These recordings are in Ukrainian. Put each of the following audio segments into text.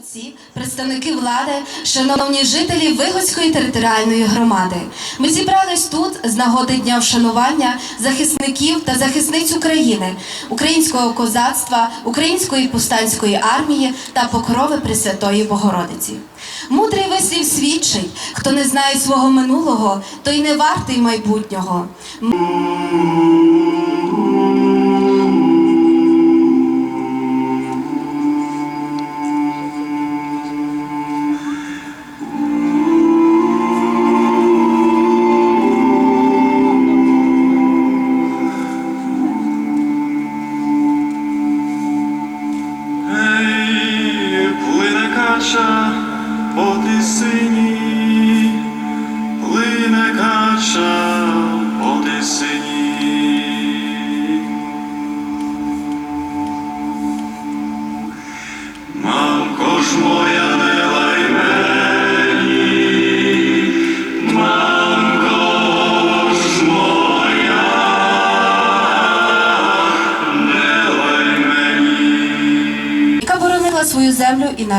Отці, представники влади, шановні жителі Вигодської територіальної громади, ми зібрались тут з нагоди дня вшанування захисників та захисниць України, українського козацтва, української повстанської армії та покрови Пресвятої Богородиці. Мудрий вислів свідчить: хто не знає свого минулого, той не вартий майбутнього.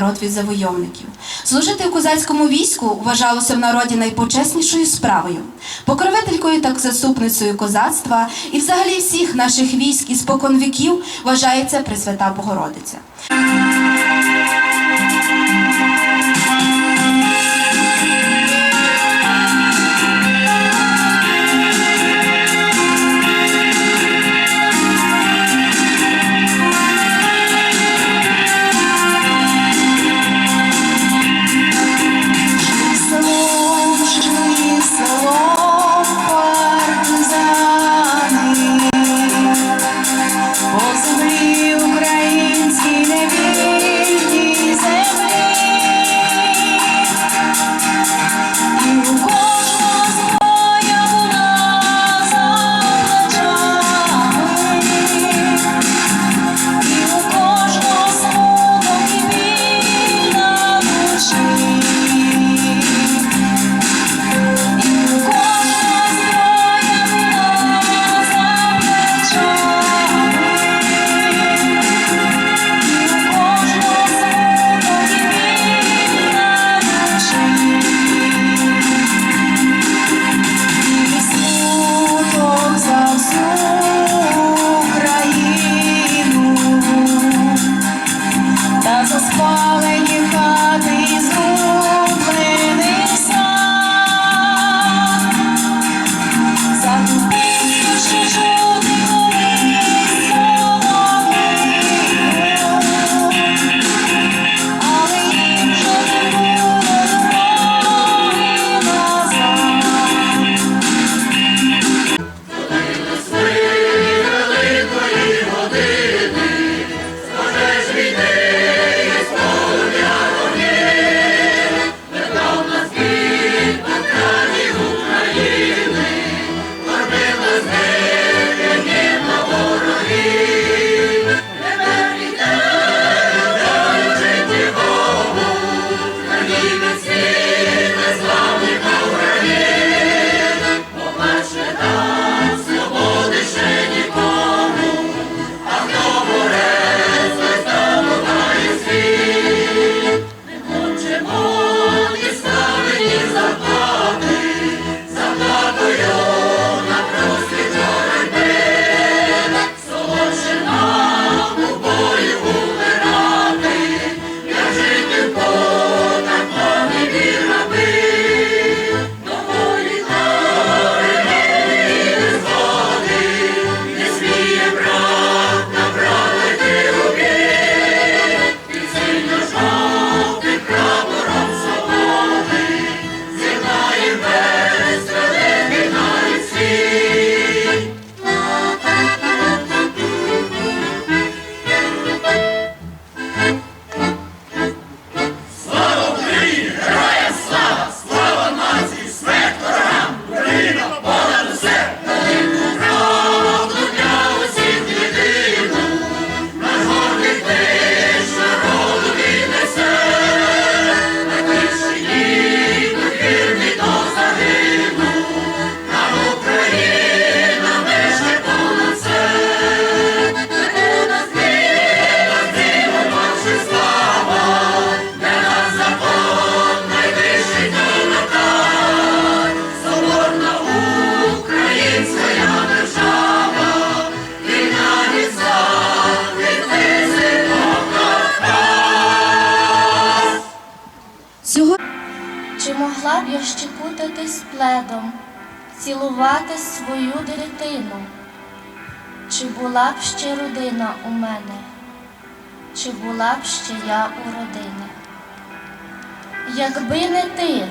Народ від завойовників. Служити у козацькому війську вважалося в народі найпочеснішою справою. Покровителькою та заступницею козацтва і взагалі всіх наших військ і спокон віків вважається Пресвята Богородиця. Щепутатись пледом, цілувати свою дитину? Чи була б ще родина у мене, чи була б ще я у родини? Якби не ти,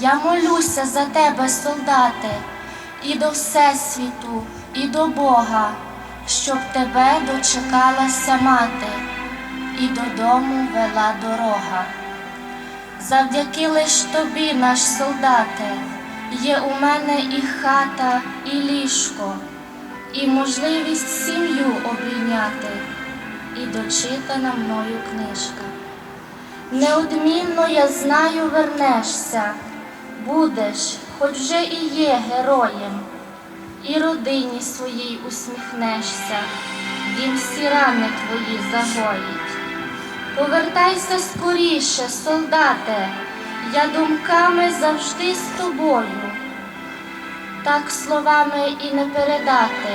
я молюся за тебе, солдате, і до Всесвіту, і до Бога, щоб тебе дочекалася мати, і додому вела дорога. Завдяки лиш тобі, наш солдате, є у мене і хата, і ліжко, і можливість сім'ю обійняти, і дочитана мною книжка. Неодмінно я знаю, вернешся, будеш, хоч вже і є героєм, і родині своїй усміхнешся, дім всі рани твої загоїть. Повертайся скоріше, солдате, я думками завжди з тобою. Так словами і не передати,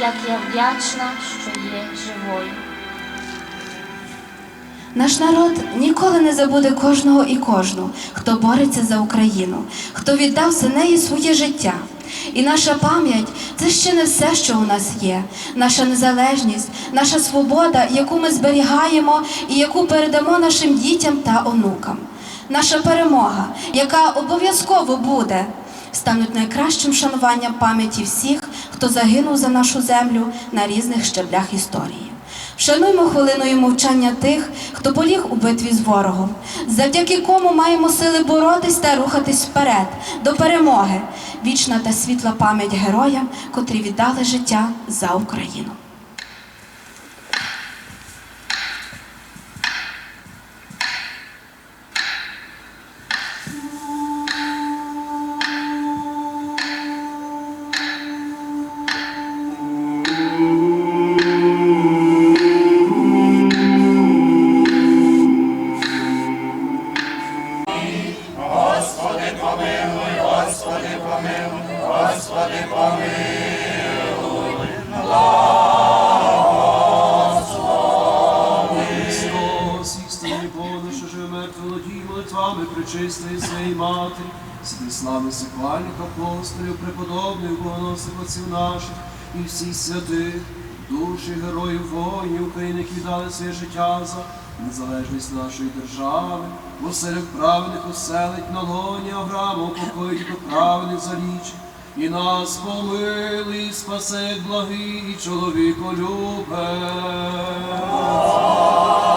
як я вдячна, що є живою. Наш народ ніколи не забуде кожного і кожну, хто бореться за Україну, хто віддав за неї своє життя. І наша пам'ять це ще не все, що у нас є. Наша незалежність, наша свобода, яку ми зберігаємо і яку передамо нашим дітям та онукам. Наша перемога, яка обов'язково буде, стануть найкращим шануванням пам'яті всіх, хто загинув за нашу землю на різних щеблях історії. Вшануймо хвилиною мовчання тих, хто поліг у битві з ворогом, завдяки кому маємо сили боротись та рухатись вперед до перемоги. Вічна та світла пам'ять героям, котрі віддали життя за Україну. Богоносних отців наших і всіх святих, душі героїв воїнів України, які дали своє життя за незалежність нашої держави, бо серед праведних оселить на лоні Авраама, упокоїть до праведних за річ. І нас помилуй, спасе благий і чоловіколюбе. Учені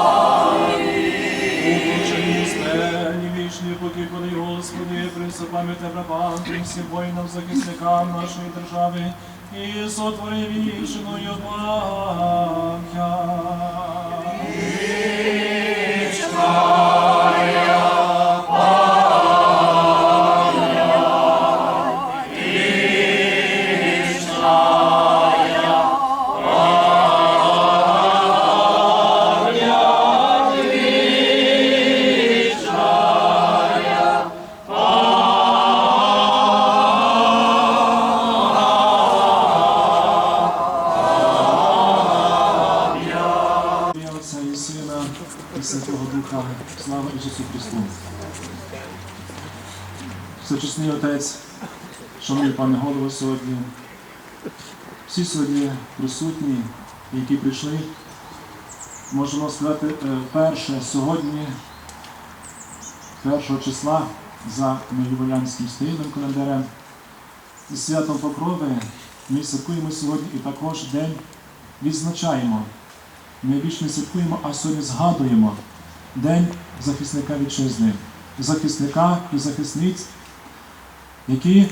вічні покипаний Господи, принесу пам'ять рабам, тим всім воїнам, захисникам нашої держави, і сотвори вічною пам'ять. Ім'я Всечесний Отець, шановний пане голово сьогодні, всі сьогодні присутні, які прийшли, можемо сказати, е, перше сьогодні, першого числа за Ювелянським стилем календарем, і святом Покрови ми святкуємо сьогодні і також день відзначаємо. Ми більш не святкуємо, а сьогодні згадуємо День захисника вітчизни, захисника і захисниць, які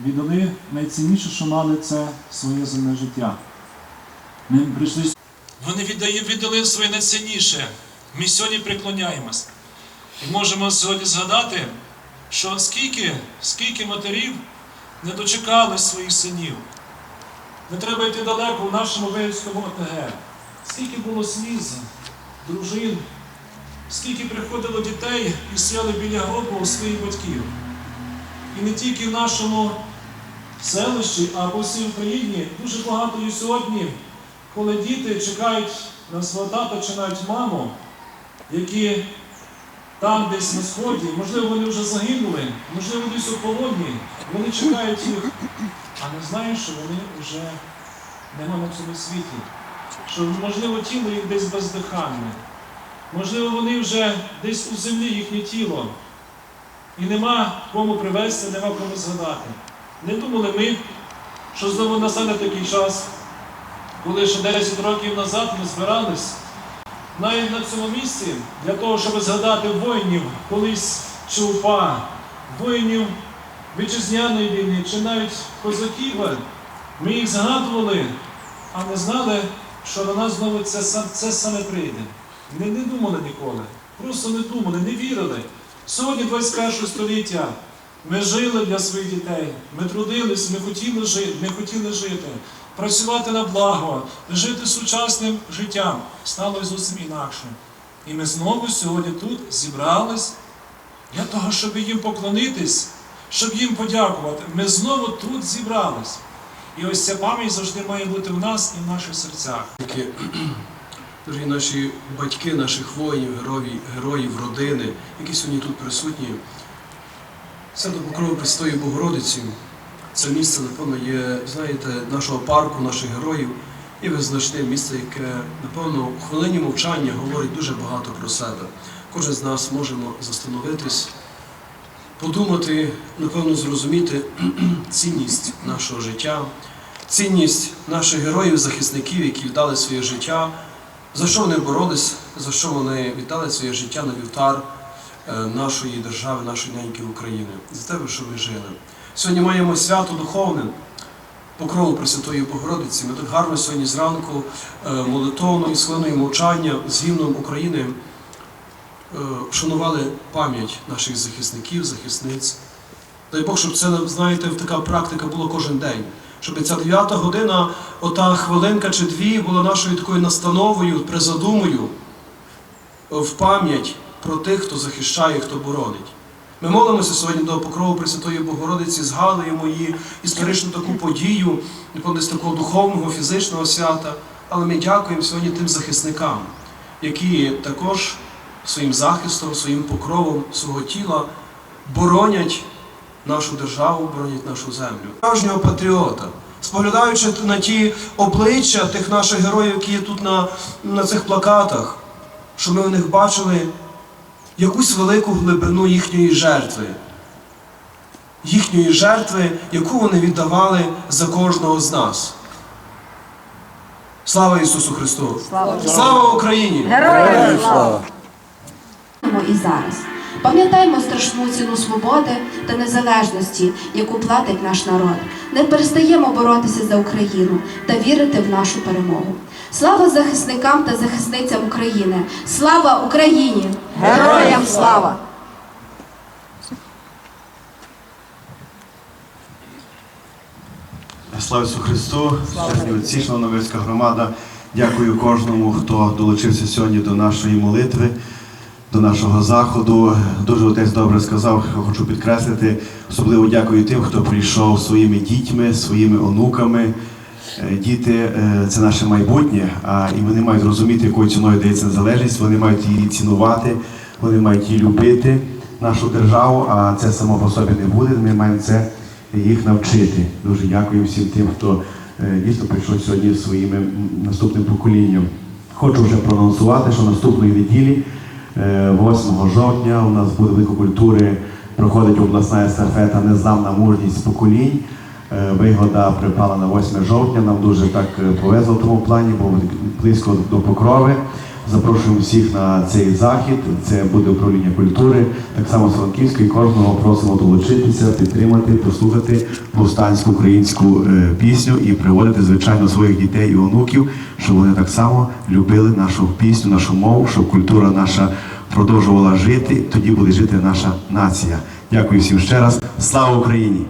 віддали найцінніше, що мали це своє земне життя. Ми прийшли Вони віддали своє найцінніше. Ми сьогодні приклоняємось. І можемо сьогодні згадати, що скільки, скільки матерів не дочекали своїх синів. Не треба йти далеко в нашому Вельському ОТГ. Скільки було сліз, дружин, скільки приходило дітей і стояли біля гробу у своїх батьків. І не тільки в нашому селищі, а по всій Україні дуже багато і сьогодні, коли діти чекають на свого тата чи навіть маму, які там десь на сході, можливо, вони вже загинули, можливо, десь у полоні, вони чекають їх, а не знають, що вони вже нема на цьому світі. Що, можливо, тіло їх десь бездиханне. Можливо, вони вже десь у землі їхнє тіло. І нема кому привезти, нема кому згадати. Не думали ми, що знову настане такий час, коли ще 10 років назад ми збирались навіть на цьому місці для того, щоб згадати воїнів колись чи УПА, воїнів вітчизняної війни, чи навіть козаків. Ми їх згадували, а не знали, що до нас знову це, це саме прийде. Ми не думали ніколи, просто не думали, не вірили. Сьогодні 21 століття ми жили для своїх дітей, ми трудились, ми хотіли жити, ми хотіли жити, працювати на благо, жити сучасним життям. Стало зовсім інакше. І ми знову сьогодні тут зібрались для того, щоб їм поклонитись, щоб їм подякувати. Ми знову тут зібрались. І ось ця пам'ять завжди має бути в нас і в наших серцях. Дорогі наші батьки, наших воїнів, героїв, героїв родини, які сьогодні тут присутні. Свято Покрови Престої Богородиці. Це місце, напевно, є, знаєте, нашого парку, наших героїв і визначне місце, яке, напевно, у хвилині мовчання говорить дуже багато про себе. Кожен з нас можемо застановитись, подумати, напевно, зрозуміти цінність нашого життя, цінність наших героїв, захисників, які віддали своє життя, за що вони боролись, за що вони віддали своє життя на вівтар е, нашої держави, нашої неньки України, за те, що ми жили. Сьогодні маємо свято духовне, покрову Пресвятої Богородиці. Ми так гарно сьогодні зранку е, молитовно і хвилиною мовчання з гімном України е, вшанували пам'ять наших захисників, захисниць. Дай Бог, щоб це, знаєте, така практика була кожен день. Щоб ця дев'ята година, ота хвилинка чи дві була нашою такою настановою, призадумою в пам'ять про тих, хто захищає, хто боронить. Ми молимося сьогодні до покрову Пресвятої Богородиці, згадуємо її історичну таку подію, напевно, такого духовного, фізичного свята. Але ми дякуємо сьогодні тим захисникам, які також своїм захистом, своїм покровом свого тіла боронять нашу державу, боронять нашу землю. Справжнього патріота, споглядаючи на ті обличчя тих наших героїв, які є тут на, на цих плакатах, щоб ми в них бачили якусь велику глибину їхньої жертви, їхньої жертви, яку вони віддавали за кожного з нас. Слава Ісусу Христу! Слава, Україні! Героям слава! і зараз. Пам'ятаймо страшну ціну свободи та незалежності, яку платить наш народ. Не перестаємо боротися за Україну та вірити в нашу перемогу. Слава захисникам та захисницям України! Слава Україні! Героям слава! Слава Ісусу Христу, чесні отці, шановна громада. Дякую кожному, хто долучився сьогодні до нашої молитви, до нашого заходу. Дуже отець добре сказав, хочу підкреслити. Особливо дякую тим, хто прийшов своїми дітьми, своїми онуками. Е, Діти е, це наше майбутнє, а і вони мають розуміти, якою ціною дається незалежність, вони мають її цінувати, вони мають її любити, нашу державу, а це само по собі не буде. Ми маємо це їх навчити. Дуже дякую всім тим, хто е, дійсно прийшов сьогодні своїм наступним поколінням. Хочу вже проанонсувати, що наступної неділі, 8 жовтня, у нас буде велико культури, проходить обласна естафета Незламна мужність поколінь. Е, Вигода припала на 8 жовтня. Нам дуже так е, повезло в тому плані, бо близько до покрови. Запрошуємо всіх на цей захід. Це буде управління культури, так само з Франківської. Кожного просимо долучитися, підтримати, послухати повстанську українську е, пісню і приводити, звичайно, своїх дітей і онуків, щоб вони так само любили нашу пісню, нашу мову, щоб культура наша продовжувала жити. Тоді буде жити наша нація. Дякую всім ще раз. Слава Україні!